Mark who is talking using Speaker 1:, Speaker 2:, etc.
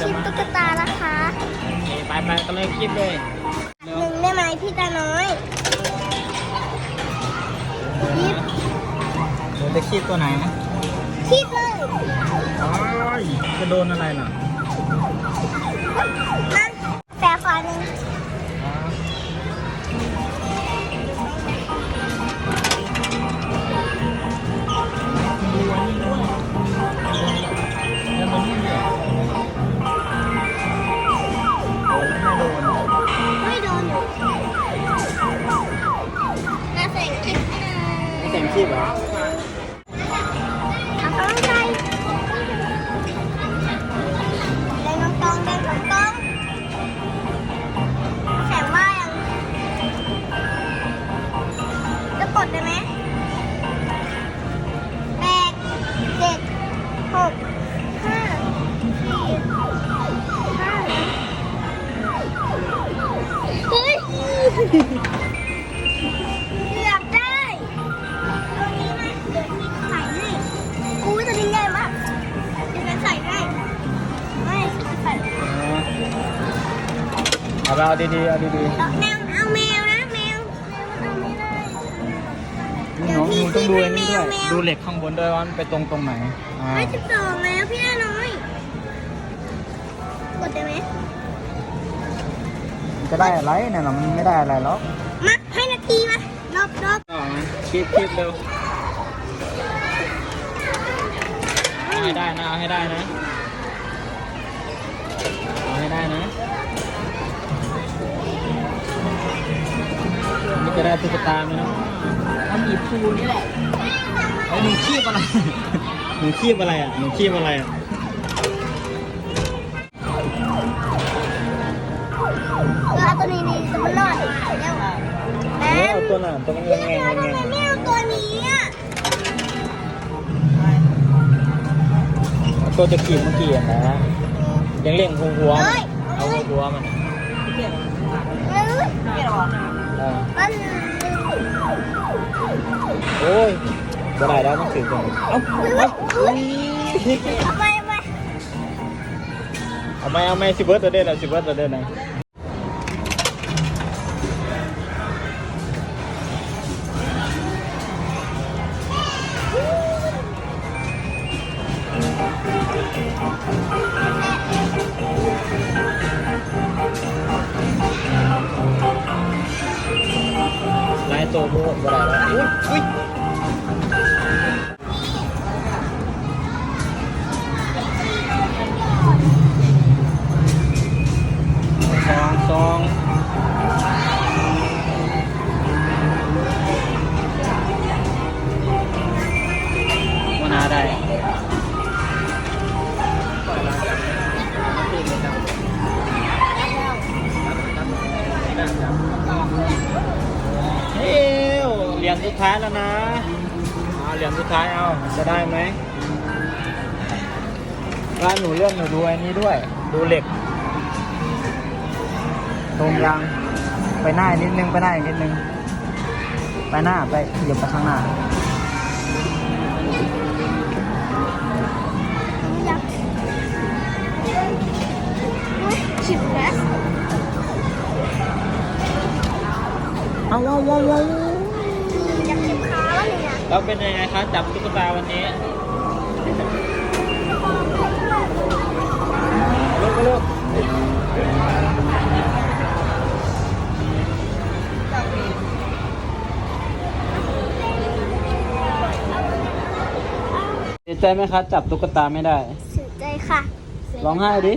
Speaker 1: จะ
Speaker 2: คลิป
Speaker 1: มา
Speaker 2: ตุ๊กตานะคะ
Speaker 1: โอเคไปไปกันเลยคลิปเลยเร็ว
Speaker 2: หนึ่งได้ไหมพี่ตาน้อยคลิป
Speaker 1: เดี๋ยวจะคลิปตัวไหน
Speaker 2: คลิปเลย
Speaker 1: โอ้ยจะโดนอะไรล่ะ
Speaker 2: นั่นแต่ขอหนึ่ง
Speaker 1: ไม่แต่งคลิปเหรอ
Speaker 2: เอา เอาไป
Speaker 1: เอาดีๆเอาดี
Speaker 2: แมวเอาแมวนะแมวแมวเอาไม่ได้
Speaker 1: ๆน้องหนูต้องดูอันนี้ด้วย ดูเหล็กข้างบนด้วยว่ามันไปตรงตรงไหนอ่า
Speaker 2: ไม่สิบสองแล้วพี่น้อยกดได้ไหม
Speaker 1: จะได้อะไรเนี่ยนะมันไม่ได้อะไรหรอก
Speaker 2: มาให้นาทีมารอบรอบ
Speaker 1: ต่อมาคลิปคลิปเร็วเอาให้ได้นะเอาให้ได้นะ จะได้ตุ๊กตาไหมเนาะ
Speaker 3: เอาหยิบภูนี่แหละ
Speaker 1: ไอ้ยหนูคีบอะไร หนูคีบอะไรอะ หนูคีบอะไรอะ
Speaker 2: เอาตัวนี้นี่จะมันรอดเร็วแม่
Speaker 1: เออเอาตัวน่ะตัวมัน
Speaker 2: พี่
Speaker 1: แง
Speaker 2: น้อย
Speaker 1: ง
Speaker 2: ทำ
Speaker 1: แง
Speaker 2: ไม
Speaker 1: ง
Speaker 2: ไม่เอาตัวนี้อะ
Speaker 1: เอาตัวจะกีบเมื่อกี้อะนะ ยังเล่งหัวหัวมันเอาหัวหัวมัน
Speaker 3: เก็บ
Speaker 2: เอ้ย
Speaker 3: เก็บหรอ
Speaker 1: เออ
Speaker 2: มัน
Speaker 1: โอ้ยบ่ได้แล้วมันถือก่อนเอ้าเอ้าอุ้ย
Speaker 2: ทำไมมา
Speaker 1: เอาไหมเอาไหมสิเบิร์ดตัวเด่นอะสิเบิร์ดตัวเด่นนะลายตัว มูบ่ได้แล้วอุ้ย ยญสุดท้ายแล้วนะเอาเหรียญสุดท้ายเอาจะได้ไหมร้านหนูเลื่อนหนูดูอันนี้ด้วย ดูเหล็กตรงยังไปหน้าอีกนิดนึงไปหน้าอีกนิดนึง ไปหน้าไปเหยียบไปข้างหน้า
Speaker 2: อยากอุ๊ยฉิบนะ
Speaker 1: เอาว้าวว้าวว้าว
Speaker 2: อยากเก็บขา แล้วเนี่ย
Speaker 1: แล้วเป็นยังไงคะจับตุ๊กตาวันนี้ลูกลูกเสียใจไหมคะจับตุ๊กตาไม่ได้
Speaker 2: เสียใจค่ะ
Speaker 1: ร้องไห้ดิ